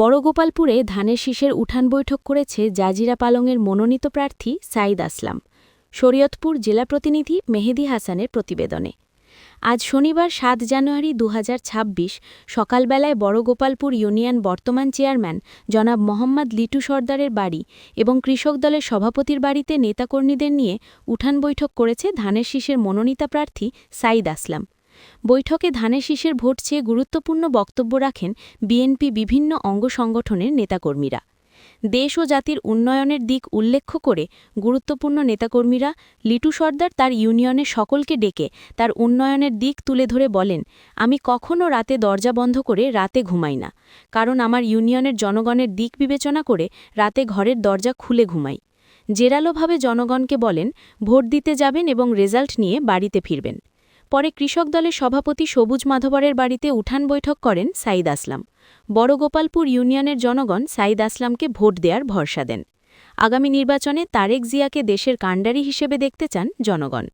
বড়গোপালপুরে ধানের শীষের উঠান বৈঠক করেছে জাজিরা পালংয়ের মনোনীত প্রার্থী সাইদ আসলাম। শরীয়তপুর জেলা প্রতিনিধি মেহেদি হাসানের প্রতিবেদনে। আজ শনিবার সাত জানুয়ারি দু হাজার ছাব্বিশ সকালবেলায় বড়গোপালপুর ইউনিয়ন বর্তমান চেয়ারম্যান জনাব মোহাম্মদ লিটু সর্দারের বাড়ি এবং কৃষক দলের সভাপতির বাড়িতে নেতাকর্মীদের নিয়ে উঠান বৈঠক করেছে ধানের শীষের মনোনীতা প্রার্থী সাইদ আসলাম। বৈঠকে ধানের শীষের ভোট চেয়ে গুরুত্বপূর্ণ বক্তব্য রাখেন বিএনপি বিভিন্ন অঙ্গ সংগঠনের নেতাকর্মীরা। দেশ ও জাতির উন্নয়নের দিক উল্লেখ করে গুরুত্বপূর্ণ নেতাকর্মীরা লিটু সর্দার তার ইউনিয়নের সকলকে ডেকে তার উন্নয়নের দিক তুলে ধরে বলেন, আমি কখনও রাতে দরজা বন্ধ করে রাতে ঘুমাই না, কারণ আমার ইউনিয়নের জনগণের দিক বিবেচনা করে রাতে ঘরের দরজা খুলে ঘুমাই। জেরালোভাবে জনগণকে বলেন, ভোট দিতে যাবেন এবং রেজাল্ট নিয়ে বাড়িতে ফিরবেন। পরে কৃষক দলের সভাপতি সবুজ মাধবরের বাড়িতে উঠান বৈঠক করেন সাইদ আসলাম। বড়গোপালপুর ইউনিয়নের জনগণ সাইদ আসলামকে ভোট দেওয়ার ভরসা দেন। আগামী নির্বাচনে তারেক জিয়াকে দেশের কাণ্ডারি হিসেবে দেখতে চান জনগণ।